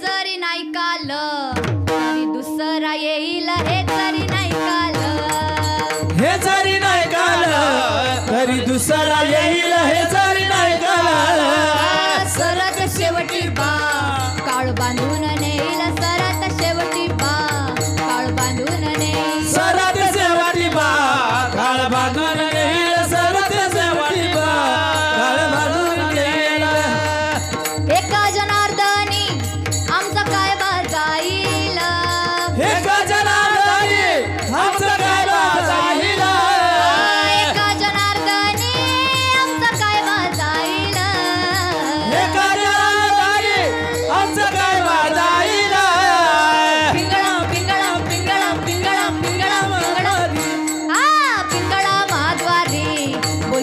जरी नाही काल दुसरा येईल हे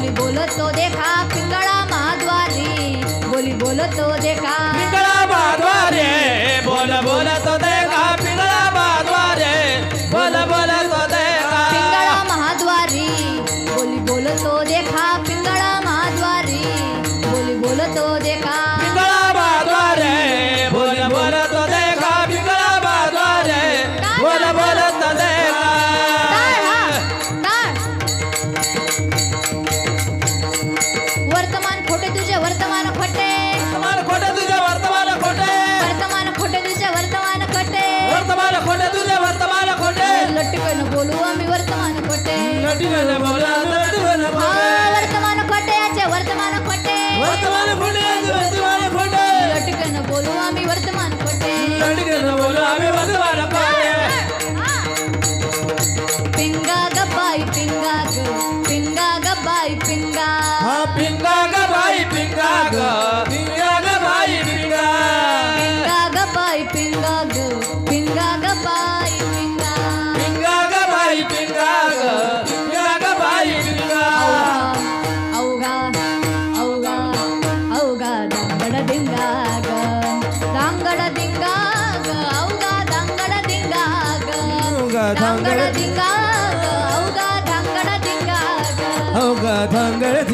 बोली बोलतो देखा पिंगळा महाद्वारी बोली बोलतो देखा. पिंगळा महाद्वारे बोल बोलतो देखा पिंगळा महाद्वारे बोल बोलतो देखा. पिंगळा महाद्वारी बोली बोलतो देखा पिंगळा महाद्वारी बोली बोलतो देखा. கட்டினத மௌலான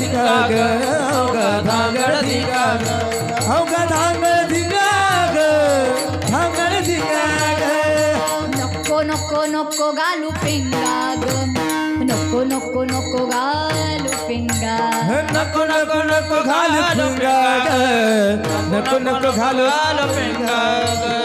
धिंगा ग अवघा धांगड धिंगा ग अवघा धांगड धिंगा ग धांगड धिंगा ग नको नको नको गालू पिंगा ग नको नको नको गालू पिंगा नको नको नको घालू पिंगा नको नको घालू पिंगा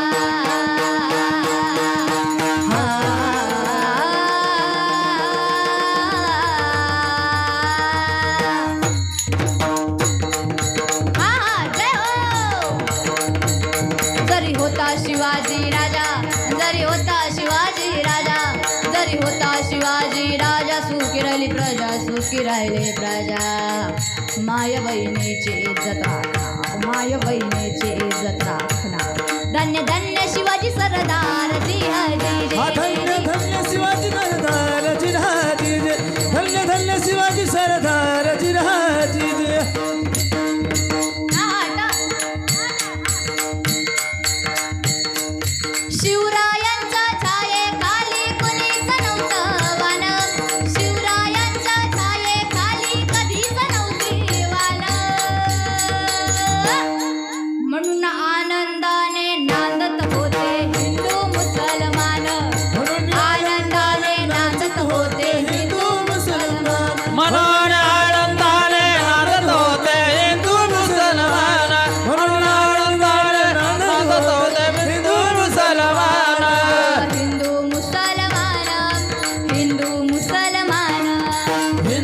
झाली प्रजा सुखी राहिले प्रजा. माय बहिणीची जता माय बहिणीची जता धन्य धन्य शिवाजी सरदार जी हरे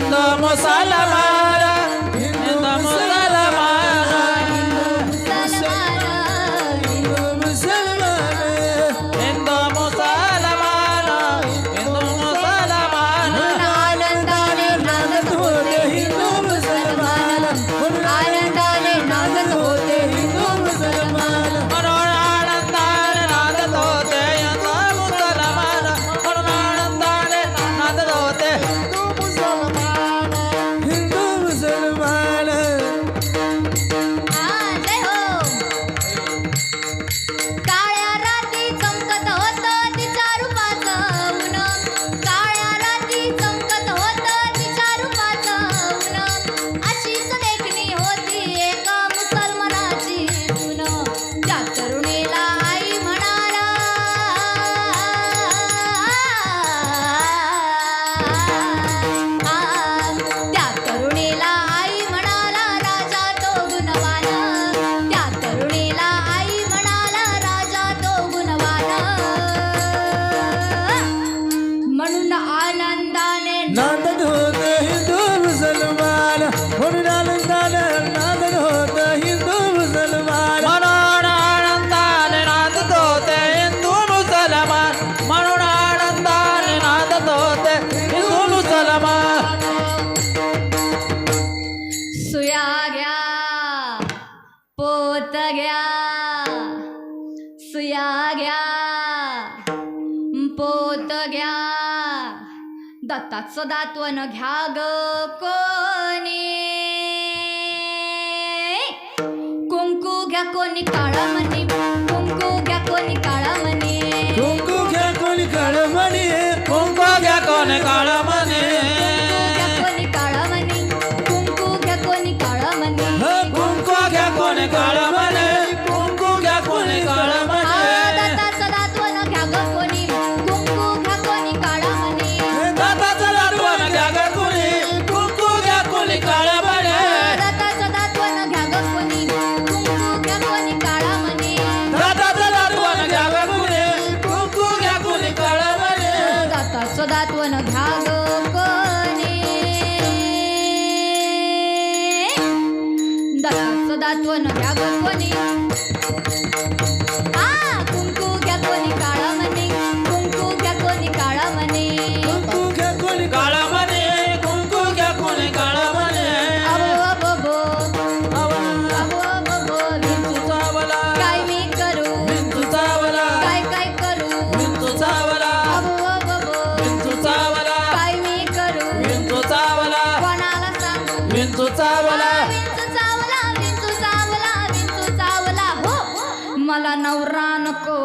Allahumma salama सदात्वन घ्या ग कोणी. कुंकू घ्या कोणी काळा मनी कुंकू घ्या कोणी काळा सदात्वन घ्या विंचू चावला. विंचू चावला विंचू चावला विंचू चावला. हो, हो, हो. मला नवरा नको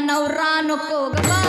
i know i